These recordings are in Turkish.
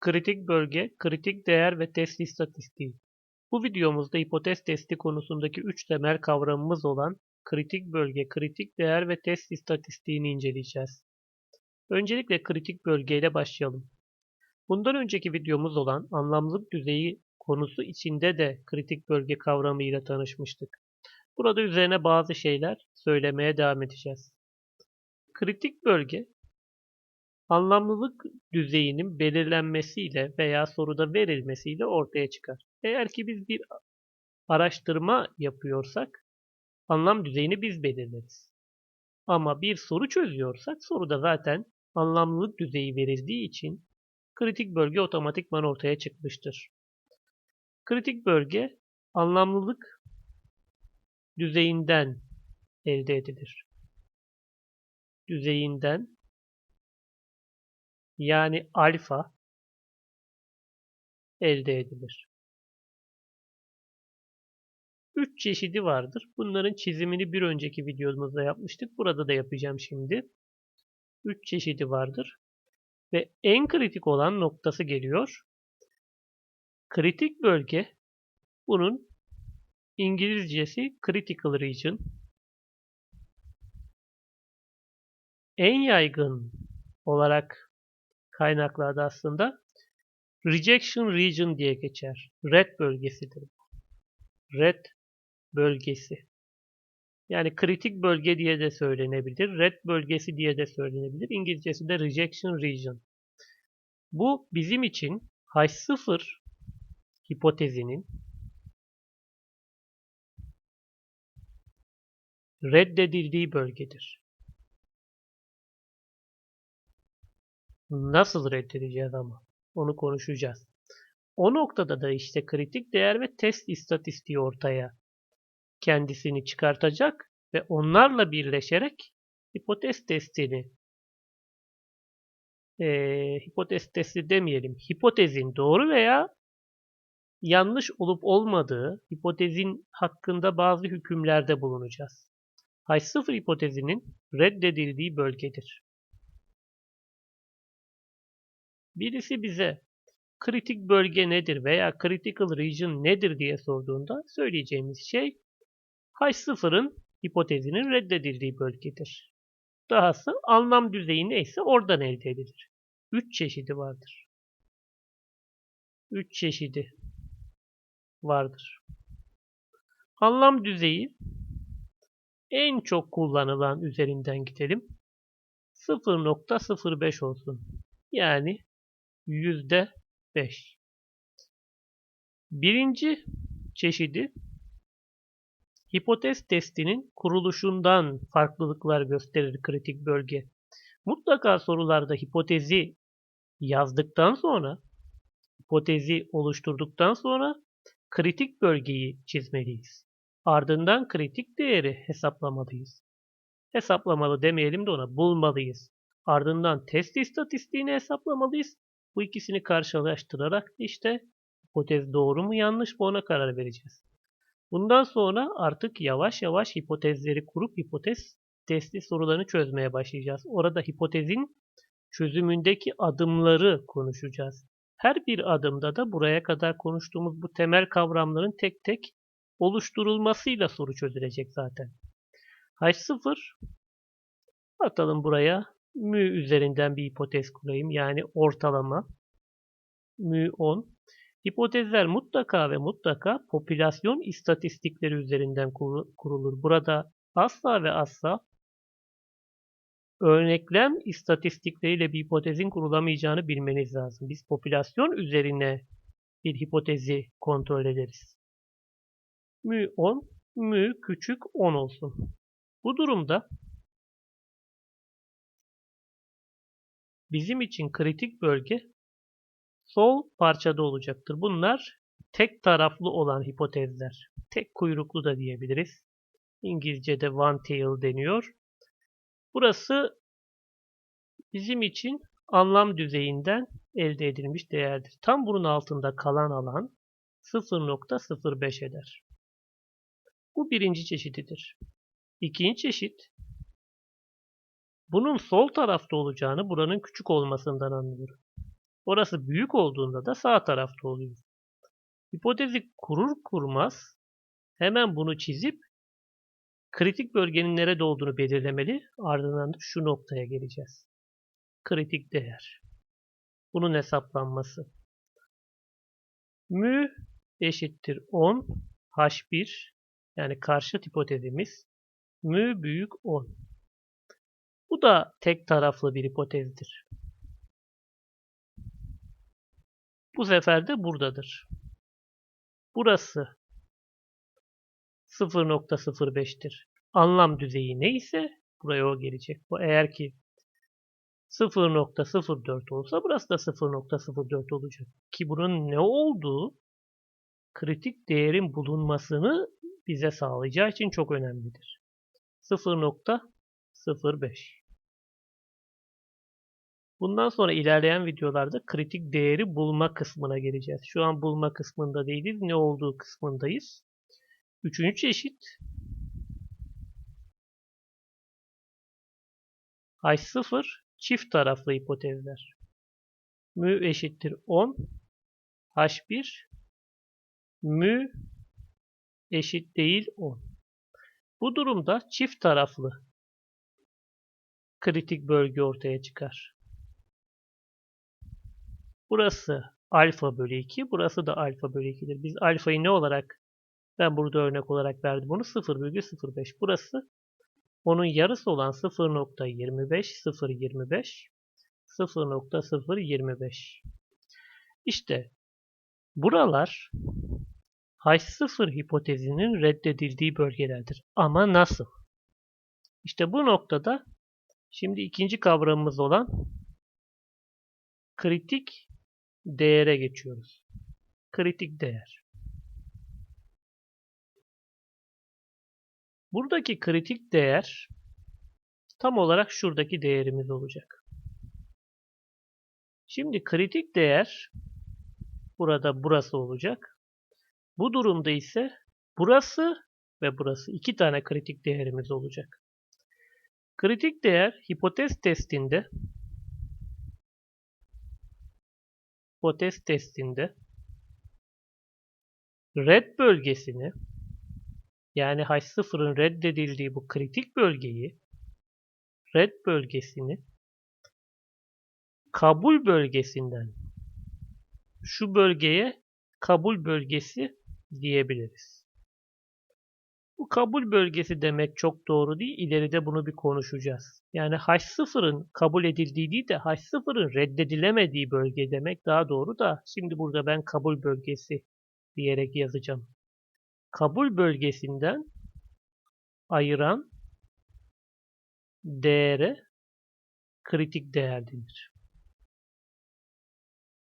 Kritik bölge, kritik değer ve test istatistiği. Bu videomuzda hipotez testi konusundaki 3 temel kavramımız olan kritik bölge, kritik değer ve test istatistiğini inceleyeceğiz. Öncelikle kritik bölgeyle başlayalım. Bundan önceki videomuz olan anlamlılık düzeyi konusu içinde de kritik bölge kavramıyla tanışmıştık. Burada üzerine bazı şeyler söylemeye devam edeceğiz. Kritik bölge, anlamlılık düzeyinin belirlenmesiyle veya soruda verilmesiyle ortaya çıkar. Eğer ki biz bir araştırma yapıyorsak anlam düzeyini biz belirleriz. Ama bir soru çözüyorsak soruda zaten anlamlılık düzeyi verildiği için kritik bölge otomatikman ortaya çıkmıştır. Kritik bölge anlamlılık düzeyinden elde edilir. Düzeyinden yani alfa elde edilir. Üç çeşidi vardır. Bunların çizimini bir önceki videomuzda yapmıştık. Burada da yapacağım şimdi. Üç çeşidi vardır. Ve en kritik olan noktası geliyor. Kritik bölge bunun İngilizcesi critical region. En yaygın olarak kaynaklarda aslında rejection region diye geçer. Red bölgesidir. Red bölgesi. Yani kritik bölge diye de söylenebilir. Red bölgesi diye de söylenebilir. İngilizcesi de rejection region. Bu bizim için H0 hipotezinin reddedildiği bölgedir. Nasıl reddedeceğiz ama? Onu konuşacağız. O noktada da işte kritik değer ve test istatistiği ortaya kendisini çıkartacak ve onlarla birleşerek hipotez testini e, hipotez testi demeyelim. Hipotezin doğru veya yanlış olup olmadığı hipotezin hakkında bazı hükümlerde bulunacağız. H0 hipotezinin reddedildiği bölgedir. Birisi bize kritik bölge nedir veya critical region nedir diye sorduğunda söyleyeceğimiz şey H0'ın hipotezinin reddedildiği bölgedir. Dahası anlam düzeyi neyse oradan elde edilir. Üç çeşidi vardır. Üç çeşidi vardır. Anlam düzeyi en çok kullanılan üzerinden gidelim. 0.05 olsun. Yani yüzde 5. Birinci çeşidi hipotez testinin kuruluşundan farklılıklar gösterir kritik bölge. Mutlaka sorularda hipotezi yazdıktan sonra, hipotezi oluşturduktan sonra kritik bölgeyi çizmeliyiz. Ardından kritik değeri hesaplamalıyız. Hesaplamalı demeyelim de ona bulmalıyız. Ardından test istatistiğini hesaplamalıyız. Bu ikisini karşılaştırarak işte hipotez doğru mu yanlış mı ona karar vereceğiz. Bundan sonra artık yavaş yavaş hipotezleri kurup hipotez testi sorularını çözmeye başlayacağız. Orada hipotezin çözümündeki adımları konuşacağız. Her bir adımda da buraya kadar konuştuğumuz bu temel kavramların tek tek oluşturulmasıyla soru çözülecek zaten. H0 atalım buraya mü üzerinden bir hipotez kurayım. Yani ortalama mü 10. Hipotezler mutlaka ve mutlaka popülasyon istatistikleri üzerinden kurulur. Burada asla ve asla örneklem istatistikleriyle bir hipotezin kurulamayacağını bilmeniz lazım. Biz popülasyon üzerine bir hipotezi kontrol ederiz. Mü 10, mü küçük 10 olsun. Bu durumda bizim için kritik bölge sol parçada olacaktır. Bunlar tek taraflı olan hipotezler. Tek kuyruklu da diyebiliriz. İngilizce'de one tail deniyor. Burası bizim için anlam düzeyinden elde edilmiş değerdir. Tam bunun altında kalan alan 0.05 eder. Bu birinci çeşididir. İkinci çeşit bunun sol tarafta olacağını buranın küçük olmasından anlıyorum. Orası büyük olduğunda da sağ tarafta oluyor. Hipotezi kurur kurmaz hemen bunu çizip kritik bölgenin nerede olduğunu belirlemeli. Ardından da şu noktaya geleceğiz. Kritik değer. Bunun hesaplanması. Mü eşittir 10 H1 yani karşıt hipotezimiz mü büyük 10. Bu da tek taraflı bir hipotezdir. Bu sefer de buradadır. Burası 0.05'tir. Anlam düzeyi neyse buraya o gelecek. Bu eğer ki 0.04 olsa burası da 0.04 olacak. Ki bunun ne olduğu kritik değerin bulunmasını bize sağlayacağı için çok önemlidir. 0.05 Bundan sonra ilerleyen videolarda kritik değeri bulma kısmına geleceğiz. Şu an bulma kısmında değiliz. Ne olduğu kısmındayız. Üçüncü çeşit H0 çift taraflı hipotezler. Mü eşittir 10 H1 mü eşit değil 10. Bu durumda çift taraflı kritik bölge ortaya çıkar. Burası alfa bölü 2, burası da alfa bölü 2'dir. Biz alfayı ne olarak, ben burada örnek olarak verdim bunu 0,05. Burası onun yarısı olan 0.25, 0.25, 0.025. İşte buralar H0 hipotezinin reddedildiği bölgelerdir. Ama nasıl? İşte bu noktada şimdi ikinci kavramımız olan kritik değere geçiyoruz. Kritik değer. Buradaki kritik değer tam olarak şuradaki değerimiz olacak. Şimdi kritik değer burada burası olacak. Bu durumda ise burası ve burası iki tane kritik değerimiz olacak. Kritik değer hipotez testinde hipotez testinde red bölgesini yani H0'ın reddedildiği bu kritik bölgeyi red bölgesini kabul bölgesinden şu bölgeye kabul bölgesi diyebiliriz. Bu kabul bölgesi demek çok doğru değil. İleride bunu bir konuşacağız. Yani H0'ın kabul edildiği değil de H0'ın reddedilemediği bölge demek daha doğru da şimdi burada ben kabul bölgesi diyerek yazacağım. Kabul bölgesinden ayıran değere kritik değer denir.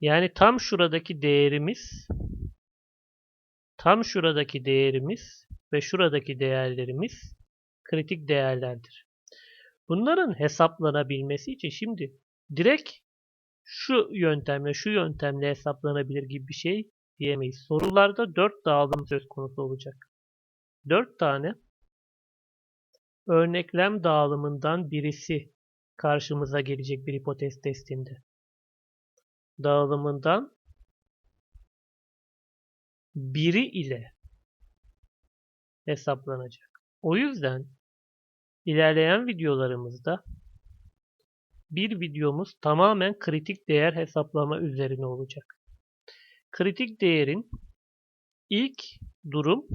Yani tam şuradaki değerimiz Tam şuradaki değerimiz ve şuradaki değerlerimiz kritik değerlerdir. Bunların hesaplanabilmesi için şimdi direkt şu yöntemle şu yöntemle hesaplanabilir gibi bir şey diyemeyiz. Sorularda 4 dağılım söz konusu olacak. 4 tane örneklem dağılımından birisi karşımıza gelecek bir hipotez testinde. Dağılımından biri ile hesaplanacak. O yüzden ilerleyen videolarımızda bir videomuz tamamen kritik değer hesaplama üzerine olacak. Kritik değerin ilk durum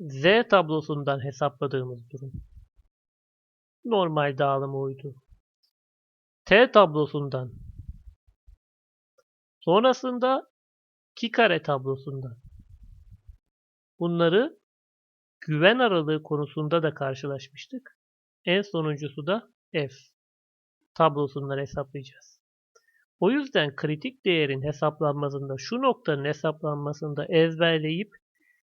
Z tablosundan hesapladığımız durum. Normal dağılımı uydu. T tablosundan. Sonrasında 2 kare tablosundan. Bunları güven aralığı konusunda da karşılaşmıştık. En sonuncusu da F. Tablosundan hesaplayacağız. O yüzden kritik değerin hesaplanmasında, şu noktanın hesaplanmasında ezberleyip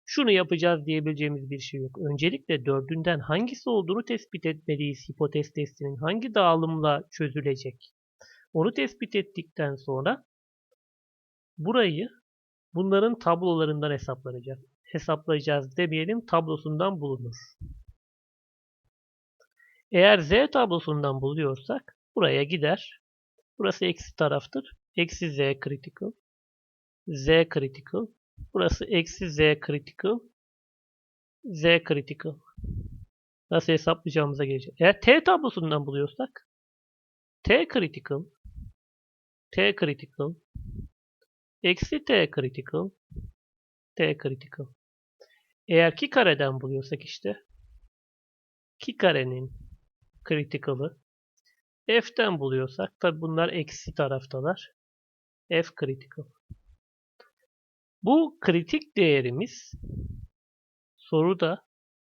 şunu yapacağız diyebileceğimiz bir şey yok. Öncelikle dördünden hangisi olduğunu tespit etmeliyiz hipotez testinin. Hangi dağılımla çözülecek? Onu tespit ettikten sonra burayı bunların tablolarından hesaplanacak hesaplayacağız demeyelim tablosundan bulunur. Eğer z tablosundan buluyorsak buraya gider. Burası eksi taraftır. eksi z critical, z critical. Burası eksi z critical, z critical. Nasıl hesaplayacağımıza gelecek. Eğer t tablosundan buluyorsak t critical, t critical, eksi t critical, t critical. Eğer ki kareden buluyorsak işte ki karenin critical'ı f'ten buluyorsak tabi bunlar eksi taraftalar. f critical. Bu kritik değerimiz soruda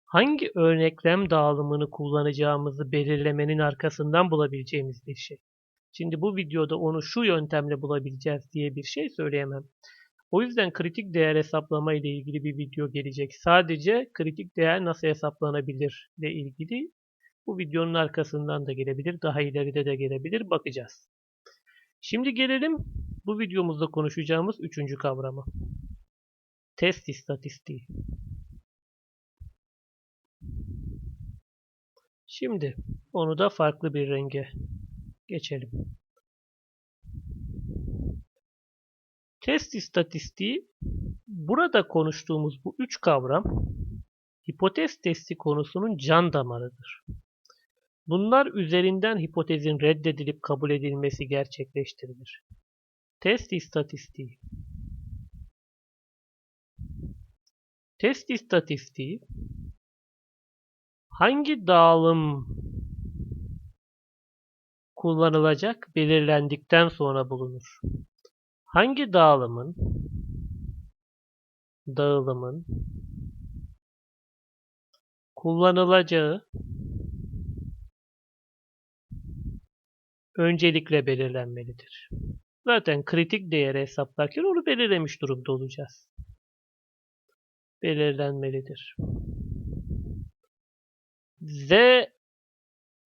hangi örneklem dağılımını kullanacağımızı belirlemenin arkasından bulabileceğimiz bir şey. Şimdi bu videoda onu şu yöntemle bulabileceğiz diye bir şey söyleyemem. O yüzden kritik değer hesaplama ile ilgili bir video gelecek. Sadece kritik değer nasıl hesaplanabilir ile ilgili bu videonun arkasından da gelebilir. Daha ileride de gelebilir. Bakacağız. Şimdi gelelim bu videomuzda konuşacağımız üçüncü kavrama. Test istatistiği. Şimdi onu da farklı bir renge geçelim. Test istatistiği burada konuştuğumuz bu üç kavram hipotez testi konusunun can damarıdır. Bunlar üzerinden hipotezin reddedilip kabul edilmesi gerçekleştirilir. Test istatistiği Test istatistiği hangi dağılım kullanılacak belirlendikten sonra bulunur. Hangi dağılımın dağılımın kullanılacağı öncelikle belirlenmelidir. Zaten kritik değeri hesaplarken onu belirlemiş durumda olacağız. Belirlenmelidir. Z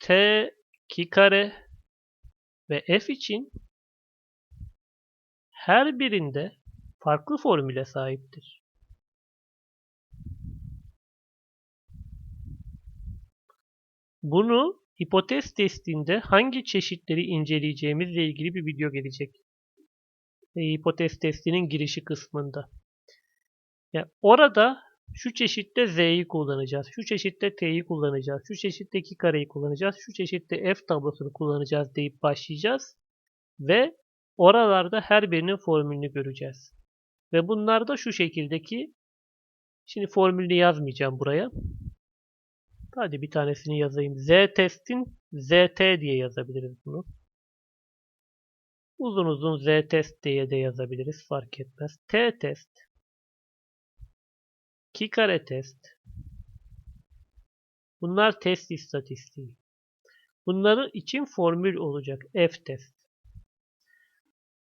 T 2 kare ve F için her birinde farklı formüle sahiptir. Bunu hipotez testinde hangi çeşitleri inceleyeceğimizle ilgili bir video gelecek. E, hipotez testinin girişi kısmında. Yani orada şu çeşitte Z'yi kullanacağız. Şu çeşitte T'yi kullanacağız. Şu çeşitte 2 kareyi kullanacağız. Şu çeşitte F tablosunu kullanacağız deyip başlayacağız. Ve oralarda her birinin formülünü göreceğiz. Ve bunlar da şu şekildeki şimdi formülünü yazmayacağım buraya. Hadi bir tanesini yazayım. Z testin ZT diye yazabiliriz bunu. Uzun uzun Z test diye de yazabiliriz. Fark etmez. T test 2 kare test. Bunlar test istatistiği. Bunların için formül olacak. F test.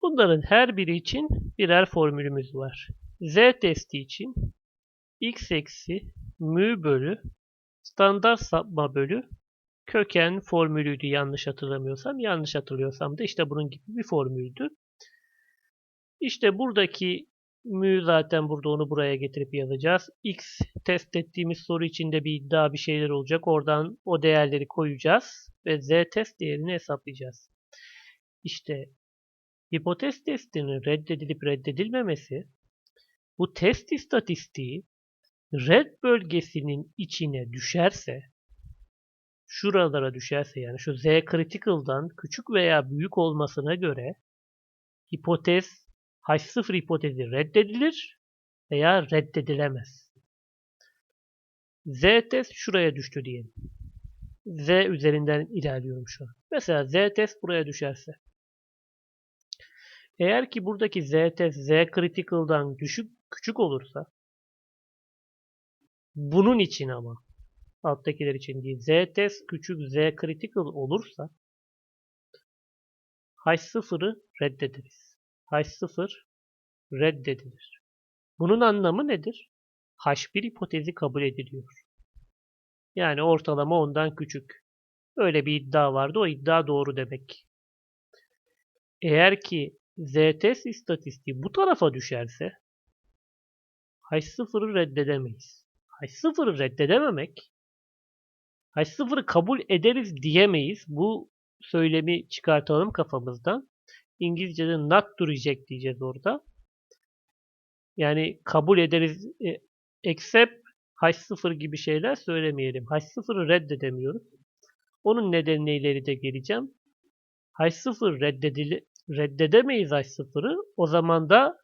Bunların her biri için birer formülümüz var. Z testi için x eksi mü bölü standart sapma bölü köken formülüydü yanlış hatırlamıyorsam. Yanlış hatırlıyorsam da işte bunun gibi bir formüldü. İşte buradaki Mü zaten burada onu buraya getirip yazacağız. X test ettiğimiz soru içinde bir iddia bir şeyler olacak. Oradan o değerleri koyacağız. Ve Z test değerini hesaplayacağız. İşte hipotez testinin reddedilip reddedilmemesi bu test istatistiği red bölgesinin içine düşerse şuralara düşerse yani şu Z critical'dan küçük veya büyük olmasına göre hipotez H0 hipotezi reddedilir veya reddedilemez. Z test şuraya düştü diyelim. Z üzerinden ilerliyorum şu an. Mesela Z test buraya düşerse. Eğer ki buradaki Z test Z critical'dan düşük küçük olursa bunun için ama alttakiler için değil. Z test küçük Z critical olursa H0'ı reddederiz. H0 reddedilir. Bunun anlamı nedir? H1 hipotezi kabul ediliyor. Yani ortalama ondan küçük. Öyle bir iddia vardı. O iddia doğru demek. Eğer ki z-test istatistiği bu tarafa düşerse H0'ı reddedemeyiz. H0'ı reddedememek H0'ı kabul ederiz diyemeyiz. Bu söylemi çıkartalım kafamızdan. İngilizce'de not to reject diyeceğiz orada. Yani kabul ederiz. E, accept H0 gibi şeyler söylemeyelim. H0'ı reddedemiyoruz. Onun nedenine ileride geleceğim. H0 reddedili, reddedemeyiz H0'ı. O zaman da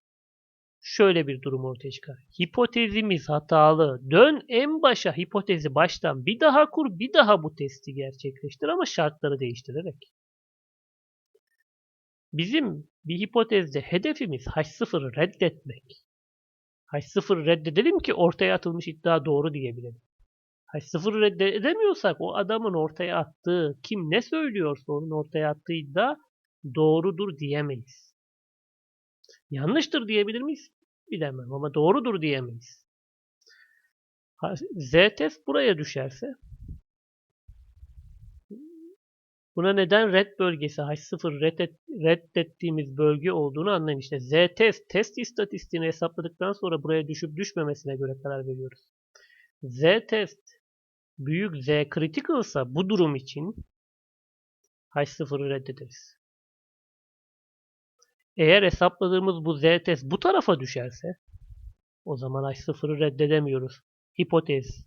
şöyle bir durum ortaya çıkar. Hipotezimiz hatalı. Dön en başa hipotezi baştan bir daha kur, bir daha bu testi gerçekleştir ama şartları değiştirerek. Bizim bir hipotezde hedefimiz H0'ı reddetmek. H0'ı reddedelim ki ortaya atılmış iddia doğru diyebilelim. H0'ı reddedemiyorsak o adamın ortaya attığı, kim ne söylüyorsa onun ortaya attığı iddia doğrudur diyemeyiz. Yanlıştır diyebilir miyiz? Bilemem ama doğrudur diyemeyiz. Z test buraya düşerse buna neden red bölgesi H0 reddet, reddettiğimiz bölge olduğunu anlayın. İşte Z test test istatistiğini hesapladıktan sonra buraya düşüp düşmemesine göre karar veriyoruz. Z test büyük Z criticalsa bu durum için H0'ı reddederiz. Eğer hesapladığımız bu z test bu tarafa düşerse o zaman H0'ı reddedemiyoruz. Hipotez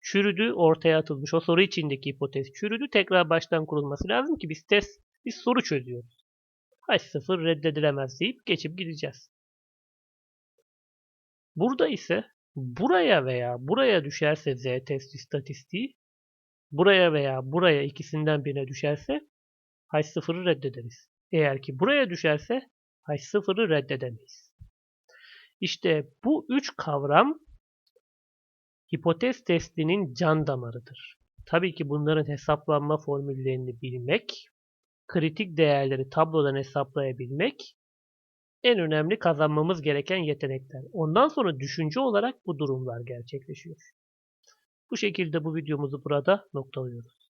çürüdü, ortaya atılmış. O soru içindeki hipotez çürüdü. Tekrar baştan kurulması lazım ki biz test, biz soru çözüyoruz. H0 reddedilemez deyip geçip gideceğiz. Burada ise buraya veya buraya düşerse z test istatistiği buraya veya buraya ikisinden birine düşerse H0'ı reddederiz. Eğer ki buraya düşerse H0'ı reddedemeyiz. İşte bu üç kavram hipotez testinin can damarıdır. Tabii ki bunların hesaplanma formüllerini bilmek, kritik değerleri tablodan hesaplayabilmek en önemli kazanmamız gereken yetenekler. Ondan sonra düşünce olarak bu durumlar gerçekleşiyor. Bu şekilde bu videomuzu burada noktalıyoruz.